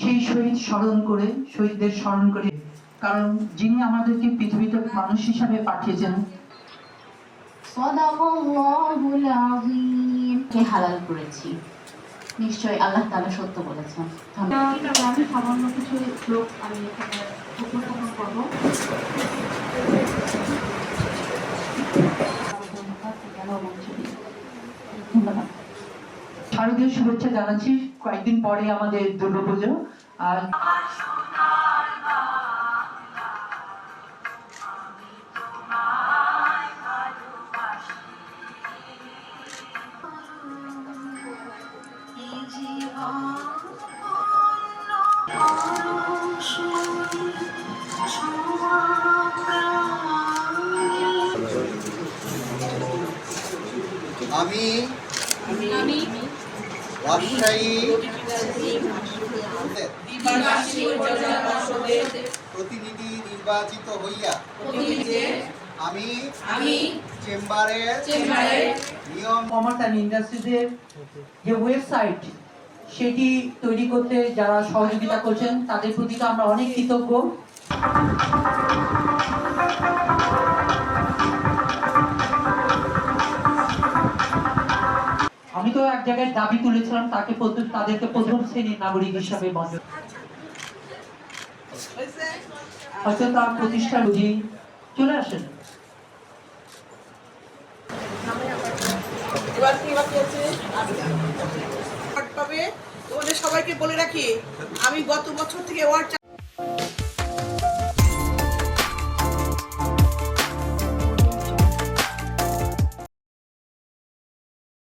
সেই শহীদ স্মরণ করে শহীদদের স্মরণ করে। কারণ যিনি আমাদেরকে পৃথিবীতে মানুষ হিসাবে পাঠিয়েছেন হালাল করেছি? নিশ্চয় আল্লাহ তাআলা সত্য বলেছেন। আমি সামান্য কিছু শ্লোক আমি এখানে উপস্থাপন করব। ধন্যবাদ। শারদীয় শুভেচ্ছা জানাচ্ছি। কয়েকদিন পরে আমাদের দুর্গাপুজো। আর আমি প্রতিনিধি নির্বাচিত হইয়া আমি চেম্বারের নিয়ম কমার্স অ্যান্ড ইন্ডাস্ট্রিজের যে ওয়েবসাইট সেটি তৈরি করতে যারা সহযোগিতা করছেন তাদের প্রতি তো আমরা অনেক কৃতজ্ঞ। আমি তো এক জায়গায় দাবি তুলেছিলাম, তাকে প্রথম তাদেরকে প্রথম শ্রেণির নাগরিক হিসাবে মর্যাদা হয়তো তার প্রতিষ্ঠা বুঝি চলে আসেন। তোমাদের সবাইকে বলে রাখি, আমি গত বছর থেকে ওয়ার্ড